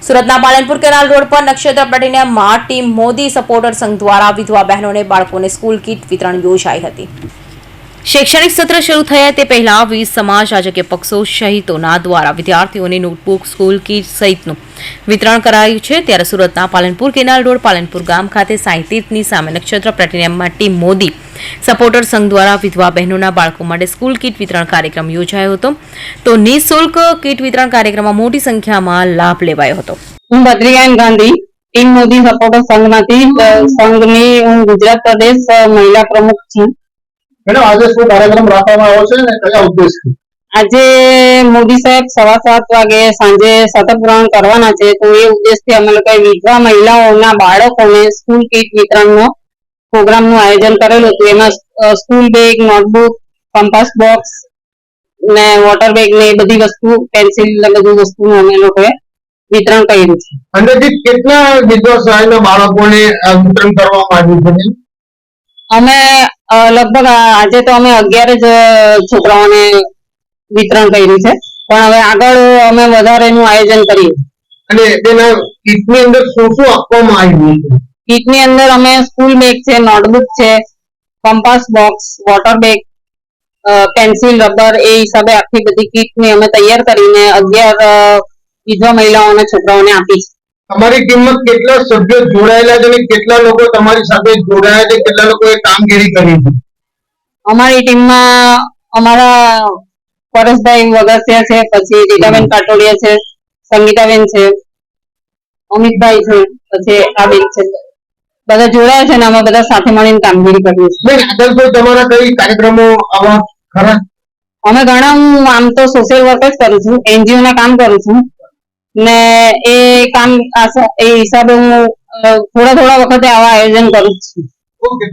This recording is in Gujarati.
સુરતના પાલનપુર કેનાલ રોડ પર નક્ષત્ર પ્લેટિનિયમમાં ટીમ મોદી સપોર્ટર સંઘ દ્વારા વિધવા બહેનોને બાળકોને સ્કૂલ કીટ વિતરણ યોજાઈ હતી. શૈક્ષણિક સત્ર શરૂ થયા તે પહેલા વીસ સમાજ રાજકીય પક્ષો સહિતોના દ્વારા વિદ્યાર્થીઓને નોટબુક સ્કૂલ કીટ સહિતનું વિતરણ કરાયું છે. ત્યારે સુરતના પાલનપુર કેનાલ રોડ, પાલનપુર ગામ ખાતે સાહિત્યની સામે નક્ષત્ર પ્લેટિનિયમમાં ટીમ મોદી સપોર્ટર સંઘ દ્વારા વિધવા બહેનોના બાળકો માટે સ્કૂલ કીટ વિતરણ કાર્યક્રમ યોજાયો હતો. તો નિઃશુલ્ક કીટ વિતરણ કાર્યક્રમમાં મોટી સંખ્યામાં લાભ લેવાયો હતો. હું બદ્રીયાન ગાંધી ટીમ મોદી સપોર્ટર સંઘમાંથી. સંઘની હું ગુજરાત પ્રદેશ મહિલા પ્રમુખ છું. મેડમ આજે શું કાર્યક્રમ રાખવામાં આવ્યો છે અને કયા ઉદ્દેશથી? આજે મોદી સાહેબ સવા સાત વાગે સાંજે શપથ ગ્રહણ કરવાના છે તો એ ઉદ્દેશથી અમે લોકો વિધવા મહિલાઓના બાળકોને સ્કૂલ કીટ વિતરણનો પ્રોગ્રામનું આયોજન કરેલું હતું. એમાં school bag notebook compass box ને વોટર બેગ ને એ બધી વસ્તુ પેન્સિલ ને બધી વસ્તુનું અમે લોકોએ વિતરણ કર્યું છે. અંદાજિત કેટલા વિધવા સહાયના બાળકોને વિતરણ કરવામાં આવ્યું છે? અમે લગભગ આજે તો અમે અગિયાર જ છોકરાઓને વિતરણ કર્યું છે. પણ હવે આગળ અમે વધારેનું આયોજન કરીએ. અને તેના કીટની અંદર શું શું આપવામાં આવ્યું છે? કીટની અંદર અમે સ્કૂલ બેગ છે નોટબુક છે compass box water bag pencil rubber એ હિસાબે આખી બધી કીટની અમે તૈયાર કરીને અગિયાર વિધવા મહિલાઓને છોકરાઓને આપી છે. તમારી ટીમમાં કેટલા સભ્યો જોડાયેલા છે અને કેટલા લોકો તમારી સાથે જોડાયા છે? કેટલા લોકોએ કામગીરી કરી છે? અમારી ટીમમાં અમારા પરેશભાઈ વગસિયા છે પછી રીટાબેન પાટોડિયા છે સંગીતાબેન છે અમિતભાઈ છે પછી આ બેન છે. બધા જોડાયા છે ને અમે બધા સાથે મળીને કામગીરી કરીએ છીએ. આગળ તમારા કઈ કાર્યક્રમો આવા ખરા? અમે ઘણા હું આમ તો સોશિયલ વર્ક જ કરું છું એનજીઓ ના કામ કરું છું. ને એ કામ એ હિસાબે હું થોડા થોડા વખતે આવા આયોજન કરું છું.